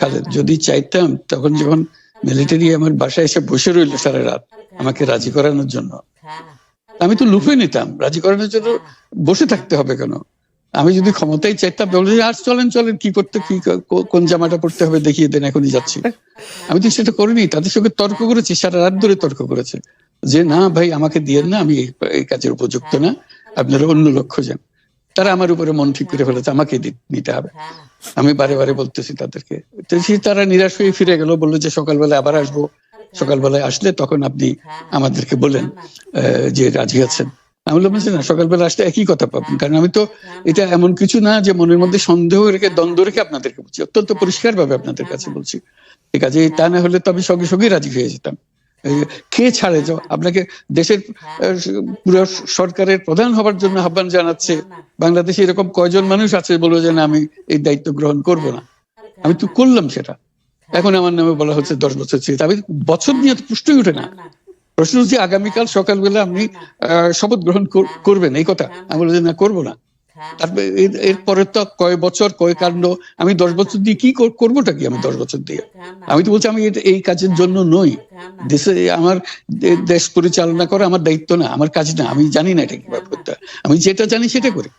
খালেদ যদি চাইতাম তখন যখন মিলিটারি আমার বাসায় এসে বসে রইল সারা রাত আমাকে রাজি করানোর জন্য। আমি তো লুফে নিতাম। রাজি করানোর জন্য বসে থাকতে হবে কেন? আমি যদি ক্ষমতায় চাইতাম আর চলেন চলেন কি করতে কি কোন জামাটা পড়তে হবে দেখিয়ে দেন এখনই যাচ্ছি। আমি তো সেটা করিনি তাদের সঙ্গে তর্ক করেছি সারা রাত ধরে তর্ক করেছে। যে না ভাই আমাকে দিয়ে না আমি এই- এই কাজের উপযুক্ত না। আপনারা অন্য লক্ষ্য যান। তারা আমার উপরে মন ঠিক করে ফেলেছে আমাকে নিতে হবে। আমি বারে বারে বলতেছি তাদেরকে। তো তারা নিরাশ হয়ে ফিরে গেল বলল যে সকালবেলা আবার আসব। সকালবেলায় আসলে তখন আপনি আমাদেরকে বলেন আহ, যে রাজি আছেন। আমি বললাম না সকালবেলা আসলে একই কথা পাবেন। কারণ আমি তো এটা এমন কিছু না যে মনের মধ্যে সন্দেহ রেখে দ্বন্দ্ব রেখে আপনাদেরকে বলছি। অত্যন্ত পরিষ্কার ভাবে আপনাদের কাছে বলছি। ঠিক আছে তা না হলে তো আমি সঙ্গে সঙ্গে রাজি হয়ে যেতাম। কে ছাড়ে? যাও আপনাকে দেশের পুরো সরকারের প্রধান হবার জন্য আহ্বান জানাচ্ছে। বাংলাদেশে এরকম কয়জন মানুষ আছে বলে যে না আমি এই দায়িত্ব গ্রহণ করব না। আমি তো করলাম সেটা। এখন আমার নামে বলা হচ্ছে দশ বছর ছিল আমি বছর নিয়ে তো পুষ্টই উঠে না। প্রশ্ন হচ্ছে আগামীকাল সকালবেলা আপনি আহ, শপথ গ্রহণ কর- করবেন এই কথা। আমি যে না করব না। তারপরে এর- এরপরে তো কয় বছর কয় কাণ্ড আমি দশ বছর দিয়ে কি কর- করবোটা কি আমি দশ বছর দিয়ে? আমি তো বলছি আমি এই কাজের জন্য নই। দেশে আমার দেশ পরিচালনা করা আমার দায়িত্ব না আমার কাজ না আমি জানি না এটা কীভাবে করতে আমি যেটা জানি সেটা করি।